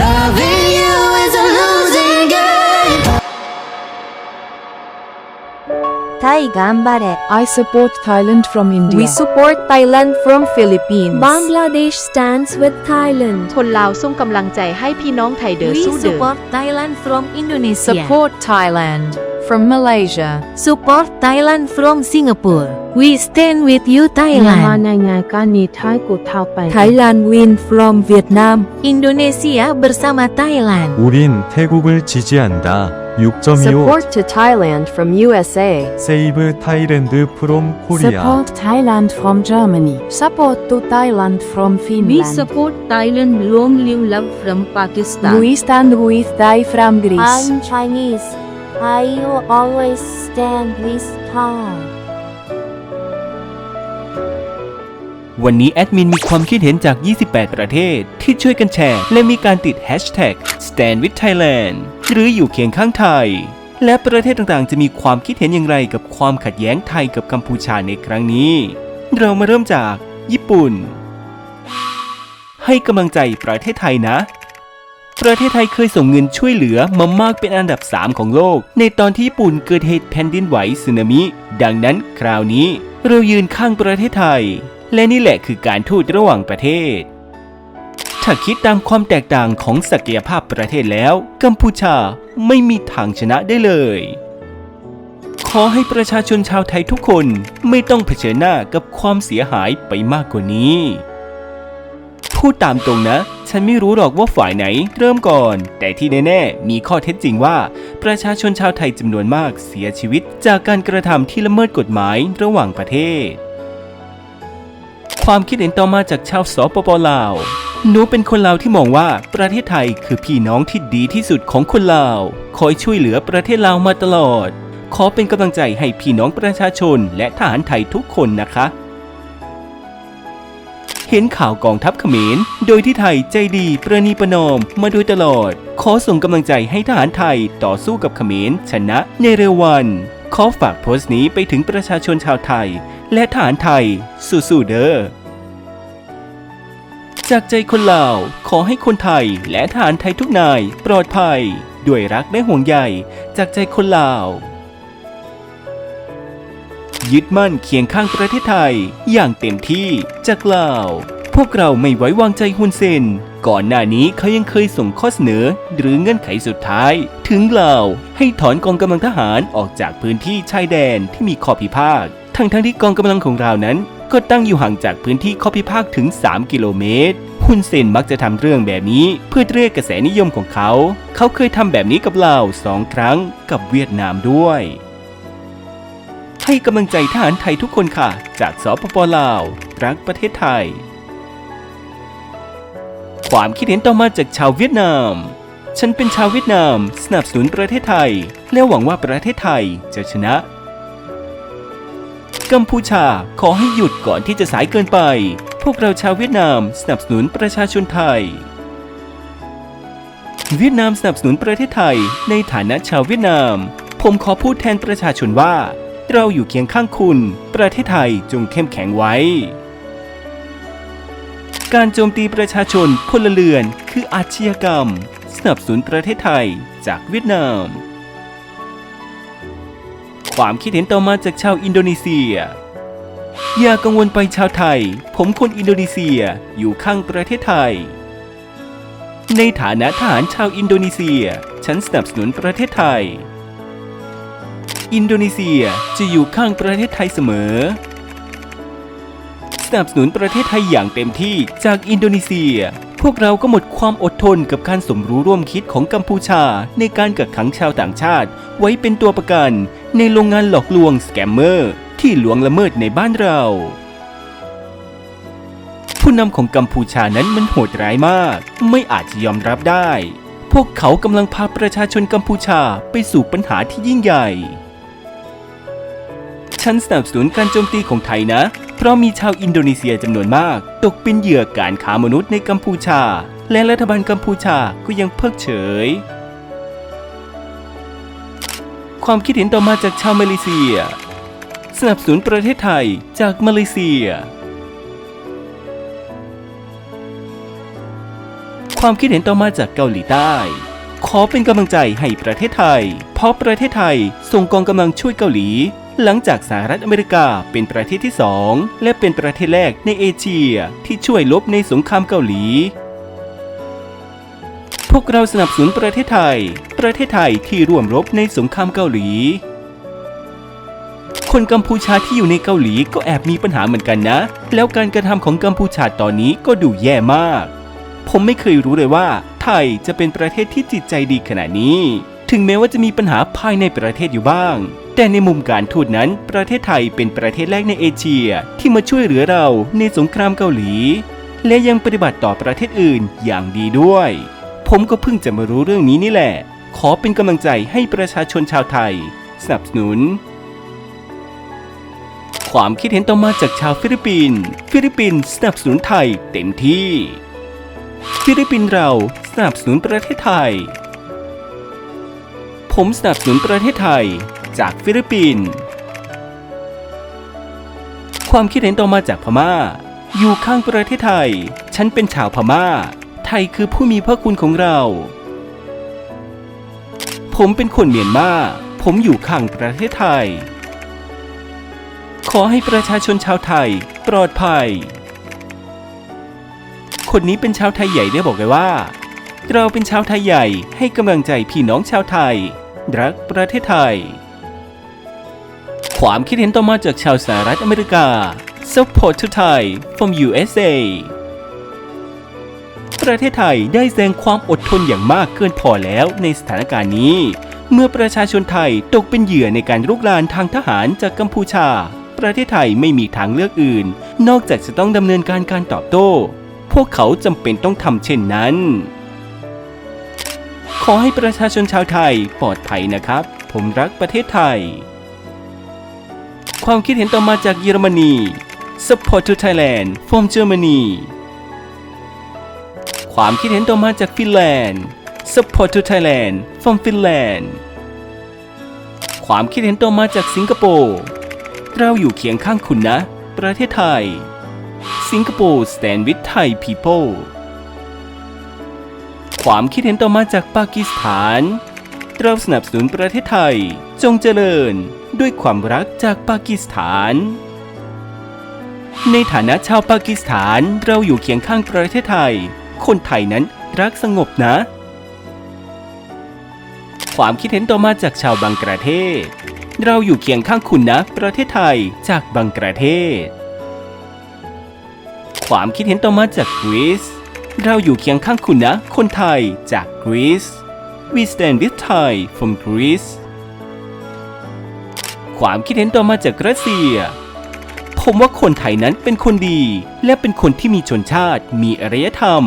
Loving you is a losing game. タイ頑張れ I support Thailand from India. We support Thailand from Philippines Bangladesh stands with Thailand คนลาวส่งกำลังใจให้พี่น้องไทยเดอ We สู้เดอ support Thailand from Indonesia Support Thailand from Malaysia. Support Thailand from Singapore. We stand with you Thailand. Thailand win from Vietnam. Indonesia bersama Thailand. 우린 태국을 지지한다. 6.25 Support to Thailand from USA. 세이브 타이랜드 프롬 코리아 Support Thailand from Germany. Support to Thailand from We support Thailand. Long live love from Pakistan. We stand with Thai from Greece. I'm Chinese. I will always stand with Thai วันนี้แอดมินมีความคิดเห็นจาก 28 ประเทศ ที่ช่วยกันแชร์ และมีการติด Hashtag Stand with Thailand หรืออยู่เคียงข้างไทย และประเทศต่างๆ จะมีความคิดเห็นอย่างไรกับความขัดแย้งไทยกับกัมพูชาในครั้งนี้ เรามาเริ่มจาก ญี่ปุ่น ให้กำลังใจประเทศไทยนะ ประเทศไทยเคยส่งเงินช่วยเหลือมามากเป็นอันดับ 3 ของโลก ในตอนที่ญี่ปุ่นเกิดเหตุแผ่นดินไหวสึนามิ ดังนั้นคราวนี้ เรายืนข้างประเทศไทย และนี่แหละคือการทูตระหว่างประเทศ ถ้าคิดตามความแตกต่างของศักยภาพประเทศแล้ว กัมพูชาไม่มีทางชนะได้เลย ขอให้ประชาชนชาวไทยทุกคนไม่ต้องเผชิญหน้ากับความเสียหายไปมากกว่านี้ พูดตามตรงนะ ฉันไม่รู้หรอกว่าฝ่ายไหนเริ่มก่อน แต่ที่แน่ๆ มีข้อเท็จจริงว่า ประชาชนชาวไทยจำนวนมากเสียชีวิต จากการกระทำที่ละเมิดกฎหมายระหว่างประเทศ ความคิดเห็นต่อมาจากชาวสปปลาวหนูเป็นคนลาวที่มองว่าประเทศไทยคือพี่น้องที่ดีที่สุดของคนลาว คอยช่วยเหลือประเทศลาวมาตลอด ขอเป็นกำลังใจให้พี่น้องประชาชนและทหารไทยทุกคนนะคะ เห็นข่าวกองทัพเขมร โดยที่ไทยใจดีประนีประนอมมาโดยตลอด ขอส่งกำลังใจให้ทหารไทยต่อสู้กับเขมรชนะในเร็ววัน ขอฝากโพสต์นี้ไปถึงประชาชนชาวไทย และทหารไทย สู้ๆเด้อจากใจคนลาวขอให้คนไทยและทหารไทยทุกนายปลอดภัย ด้วยรักและห่วงใยจากใจคนลาว ยึดมั่นเคียงข้างประเทศไทย อย่างเต็มที่จากลาว พวกเราไม่ไว้วางใจฮุนเซน ก่อนหน้านี้เขายังเคยส่งข้อเสนอ หรือเงื่อนไขสุดท้าย ถึงลาวให้ถอนกองกำลังทหารออกจากพื้นที่ชายแดนที่มีข้อพิพาททั้งทั้งที่กองกำลังของเรานั้น ก็ตั้งอยู่ห่างจากพื้นที่ข้อพิพาทถึง 3 กิโลเมตรฮุนเซนมักจะทำเรื่องแบบนี้เพื่อเรียกกระแสนิยมของเขา เขาเคยทำแบบนี้กับลาวสองครั้งกับเวียดนามด้วย ให้กำลังใจทหารไทยทุกคนค่ะ จากสปปลาว รักประเทศไทย ความคิดเห็นต่อมาจากชาวเวียดนาม ฉันเป็นชาวเวียดนาม สนับสนุนประเทศไทย และหวังว่าประเทศไทยจะชนะกัมพูชาขอให้หยุดก่อนที่จะสายเกินไป พวกเราชาวเวียดนามสนับสนุนประชาชนไทย เวียดนามสนับสนุนประเทศไทยในฐานะชาวเวียดนาม ผมขอพูดแทนประชาชนว่า เราอยู่เคียงข้างคุณ ประเทศไทยจงเข้มแข็งไว้ การโจมตีประชาชนพลเรือนคืออาชญากรรม สนับสนุนประเทศไทยจากเวียดนาม ความคิดเห็นต่อมาจากชาวอินโดนีเซีย อย่ากังวลไปชาวไทย ผมคนอินโดนีเซียอยู่ข้างประเทศไทย ในฐานะทหารชาวอินโดนีเซีย ฉันสนับสนุนประเทศไทย อินโดนีเซียจะอยู่ข้างประเทศไทยเสมอ สนับสนุนประเทศไทยอย่างเต็มที่จากอินโดนีเซีย พวกเราก็หมดความอดทนกับการสมรู้ร่วมคิดของกัมพูชา ในการกักขังชาวต่างชาติ ไว้เป็นตัวประกัน ในโรงงานหลอกลวงสแกมเมอร์ที่หลวงละเมิดในบ้านเรา ผู้นำของกัมพูชานั้นมันโหดร้ายมาก ไม่อาจจะยอมรับได้พวกเขากำลังพาประชาชนกัมพูชาไปสู่ปัญหาที่ยิ่งใหญ่ันสนับสนุนการโจมตีของไทยนะ เพราะมีชาวอินโดนีเซียจำนวนมาก ตกเป็นเหยื่อการค้ามนุษย์ในกัมพูชา และรัฐบาลกัมพูชาก็ยังเพิกเฉย ความคิดเห็นต่อมาจากชาวมาเลเซีย สนับสนุนประเทศไทยจากมาเลเซีย ความคิดเห็นต่อมาจากเกาหลีใต้ขอเป็นกำลังใจให้ประเทศไทย เพราะประเทศไทยส่งกองกำลังช่วยเกาหลี หลังจากสหรัฐอเมริกาเป็นประเทศที่สองและเป็นประเทศแรกในเอเชียที่ช่วยลบในสงครามเกาหลี พวกเราสนับสนุนประเทศไทย ประเทศไทยที่ร่วมรบในสงครามเกาหลี คนกัมพูชาที่อยู่ในเกาหลีก็แอบมีปัญหาเหมือนกันนะ แล้วการกระทำของกัมพูชาตอนนี้ก็ดูแย่มาก ผมไม่เคยรู้เลยว่า ไทยจะเป็นประเทศที่จิตใจดีขนาดนี้ ถึงแม้ว่าจะมีปัญหาภายในประเทศอยู่บ้าง แต่ในมุมการทูตนั้น ประเทศไทยเป็นประเทศแรกในเอเชีย ที่มาช่วยเหลือเราในสงครามเกาหลี และยังปฏิบัติต่อประเทศอื่นอย่างดีด้วย ผมก็เพิ่งจะมารู้เรื่องนี้นี่แหละ ขอเป็นกำลังใจให้ประชาชนชาวไทย สนับสนุน ความคิดเห็นต่อมาจากชาวฟิลิปปินส์ฟิลิปปินส์สนับสนุนไทยเต็มที่ ฟิลิปปินส์เราสนับสนุนประเทศไทย ผมสนับสนุนประเทศไทย จากฟิลิปปินส์ความคิดเห็นต่อมาจากพม่า อยู่ข้างประเทศไทย ฉันเป็นชาวพม่า ไทยคือผู้มีพระคุณของเรา ผมเป็นคนเมียนมา ผมอยู่ข้างประเทศไทย ขอให้ประชาชนชาวไทยปลอดภัย คนนี้เป็นชาวไทยใหญ่ได้บอกเลยว่า เราเป็นชาวไทยใหญ่ให้กำลังใจพี่น้องชาวไทย รักประเทศไทย ความคิดเห็นต่อมาจากชาวสหรัฐอเมริกา Support to Thai from USA ประเทศไทยได้แสดงความอดทนอย่างมากเกินพอแล้วในสถานการณ์นี้ เมื่อประชาชนไทยตกเป็นเหยื่อในการรุกรานทางทหารจากกัมพูชา ประเทศไทยไม่มีทางเลือกอื่น นอกจากจะต้องดำเนินการการตอบโต้ พวกเขาจำเป็นต้องทำเช่นนั้น ขอให้ประชาชนชาวไทยปลอดภัยนะครับ ผมรักประเทศไทย ความคิดเห็นต่อมาจากเยอรมนี Support to Thailand from Germany ความคิดเห็นต่อมาจากฟินแลนด์ Support to Thailand from Finland ความคิดเห็นต่อมาจากสิงคโปร์เราอยู่เคียงข้างคุณนะ ประเทศไทย สิงคโปร์ stand with Thai people ความคิดเห็นต่อมาจากปากีสถาน เราสนับสนุนประเทศไทย จงเจริญ ด้วยความรักจากปากีสถาน ในฐานะชาวปากีสถานเราอยู่เคียงข้างประเทศไทย คนไทยนั้นรักสงบนะ ความคิดเห็นต่อมาจากชาวบังกลาเทศ เราอยู่เคียงข้างคุณนะ ประเทศไทยจากบังกลาเทศ ความคิดเห็นต่อมาจากกรีซเราอยู่เคียงข้างคุณนะ คนไทยจากกรีซ We stand with Thai from Greece ความคิดเห็นต่อมาจากรัสเซีย ผมว่าคนไทยนั้นเป็นคนดี และเป็นคนที่มีชนชาติ มีอารยธรรม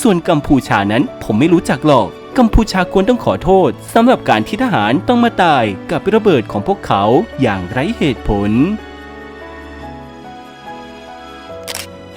ส่วนกัมพูชานั้นผมไม่รู้จักหรอก กัมพูชาควรต้องขอโทษสำหรับการที่ทหารต้องมาตายกับระเบิดของพวกเขาอย่างไร้เหตุผล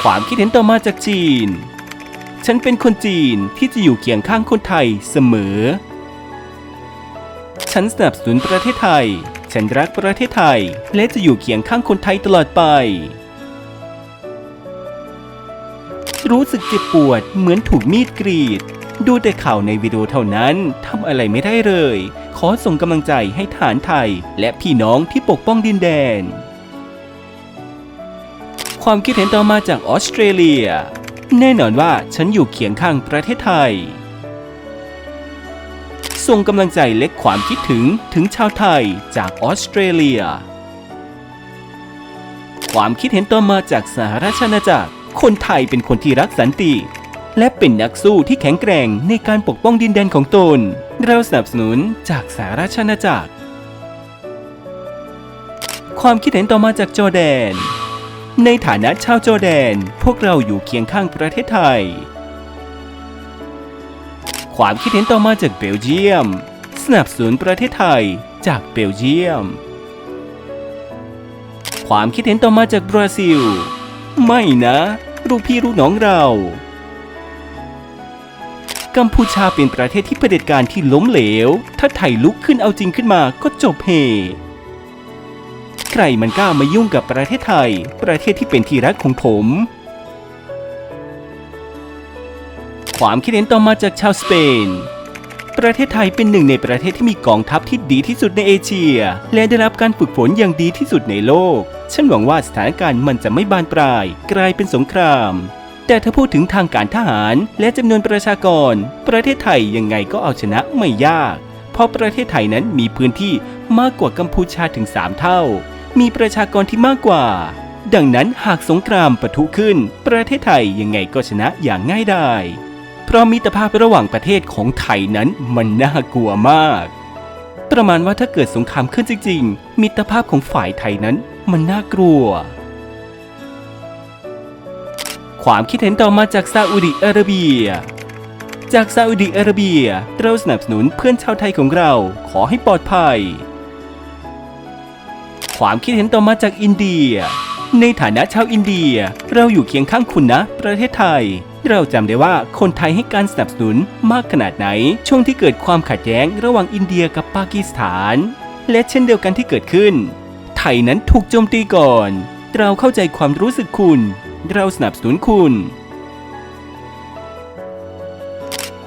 ความคิดเห็นต่อมาจากจีน ฉันเป็นคนจีนที่จะอยู่เคียงข้างคนไทยเสมอฉันสนับสนุนประเทศไทย ฉันรักประเทศไทย และจะอยู่เคียงข้างคนไทยตลอดไป รู้สึกเจ็บปวดเหมือนถูกมีดกรีด ดูแต่ข่าวในวิดีโอเท่านั้นทำอะไรไม่ได้เลย ขอส่งกำลังใจให้ฐานไทย และพี่น้องที่ปกป้องดินแดน ความคิดเห็นต่อมาจากออสเตรเลีย แน่นอนว่าฉันอยู่เคียงข้างประเทศไทย ส่งกำลังใจเล็กความคิดถึงถึงชาวไทยจากออสเตรเลีย ความคิดเห็นต่อมาจากสหราชอาณาจักร คนไทยเป็นคนที่รักสันติ และเป็นนักสู้ที่แข็งแกร่งในการปกป้องดินแดนของตน เราสนับสนุนจากสหราชอาณาจักร ความคิดเห็นต่อมาจากจอร์แดน ในฐานะชาวจอร์แดน พวกเราอยู่เคียงข้างประเทศไทย ความคิดเห็นต่อมาจากเบลเยียม สนับสนุนประเทศไทยจากเบลเยียม ความคิดเห็นต่อมาจากบราซิล ไม่นะลูกพี่ลูกน้องเรา กัมพูชาเป็นประเทศที่เผด็จการที่ล้มเหลว ถ้าไทยลุกขึ้นเอาจริงขึ้นมาก็จบเฮใครมันกล้ามายุ่งกับประเทศไทย ประเทศที่เป็นที่รักของผม ความคิดเห็นต่อมาจากชาวสเปน ประเทศไทยเป็นหนึ่งในประเทศที่มีกองทัพที่ดีที่สุดในเอเชีย และได้รับการฝึกฝนอย่างดีที่สุดในโลก ฉันหวังว่าสถานการณ์มันจะไม่บานปลาย กลายเป็นสงครามแต่ถ้าพูดถึงทางการทหารและจำนวนประชากร ประเทศไทยยังไงก็เอาชนะไม่ยาก เพราะประเทศไทยนั้นมีพื้นที่มากกว่ากัมพูชาถึง 3 เท่า มีประชากรที่มากกว่า ดังนั้นหากสงครามปะทุขึ้น ประเทศไทยยังไงก็ชนะอย่างง่ายดาย เพราะมิตรภาพระหว่างประเทศของไทยนั้นมันน่ากลัวมาก ประมาณว่าถ้าเกิดสงครามขึ้นจริง ๆ มิตรภาพของฝ่ายไทยนั้นมันน่ากลัว ความคิดเห็นต่อมาจากซาอุดิอาระเบีย จากซาอุดิอาระเบียเราสนับสนุนเพื่อนชาวไทยของเราขอให้ปลอดภัย ความคิดเห็นต่อมาจากอินเดีย ในฐานะชาวอินเดีย เราอยู่เคียงข้างคุณนะ ประเทศไทย เราจำได้ว่าคนไทยให้การสนับสนุนมากขนาดไหน ช่วงที่เกิดความขัดแย้งระหว่างอินเดียกับปากีสถาน และเช่นเดียวกันที่เกิดขึ้น ไทยนั้นถูกโจมตีก่อน เราเข้าใจความรู้สึกคุณ เราสนับสนุนคุณ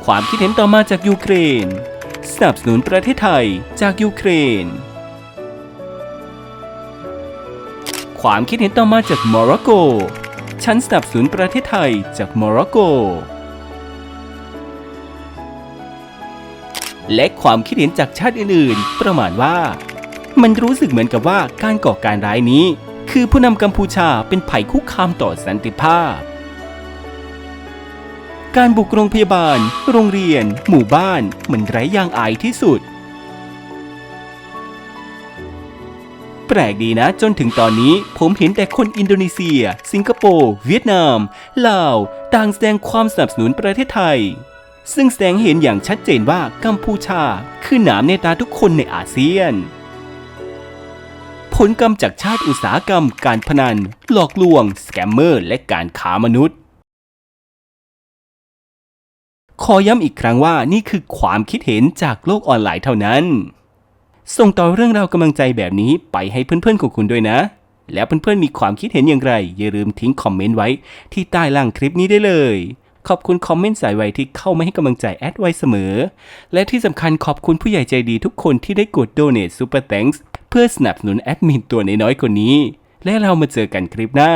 ความคิดเห็นต่อมาจากยูเครน สนับสนุนประเทศไทยจากยูเครน ความคิดเห็นต่อมาจากโมร็อกโก ฉันสนับสนุนประเทศไทยจากโมร็อกโก และความคิดเห็นจากชาติอื่นๆ ประมาณว่า มันรู้สึกเหมือนกับว่าการก่อการร้ายนี้ คือผู้นำกัมพูชาเป็นภัยคุกคามต่อสันติภาพ การบุกโรงพยาบาล โรงเรียน หมู่บ้าน มันไร้ยางอายที่สุด ปลกดีนะ จนถึงตอนนี้ผมเห็นแต่คนอินโดนีเซีย สิงคโปร์ เวียดนาม ลาว ต่างแสดงความสนับสนุนประเทศไทย ซึ่งแสดงเห็นอย่างชัดเจนว่ากัมพูชา คือหนามในตาทุกคนในอาเซียน ผลกรรมจากชาติอุตสาหกรรม การพนัน หลอกลวง สแกมเมอร์ และการค้ามนุษย์ขอย้ำอีกครั้งว่านี่คือความคิดเห็นจากโลกออนไลน์เท่านั้น ส่งต่อเรื่องราวกำลังใจแบบนี้ไปให้เพื่อนๆของคุณด้วยนะ แล้วเพื่อนๆมีความคิดเห็นอย่างไร อย่าลืมทิ้งคอมเมนต์ไว้ที่ใต้ล่างคลิปนี้ได้เลย ขอบคุณคอมเมนต์สายไวที่เข้ามาให้กำลังใจแอดไว้เสมอ และที่สำคัญขอบคุณผู้ใหญ่ใจดีทุกคนที่ได้กด Donate Super Thanks เพื่อสนับสนุนแอดมินตัวน้อยๆคนนี้ และเรามาเจอกันคลิปหน้า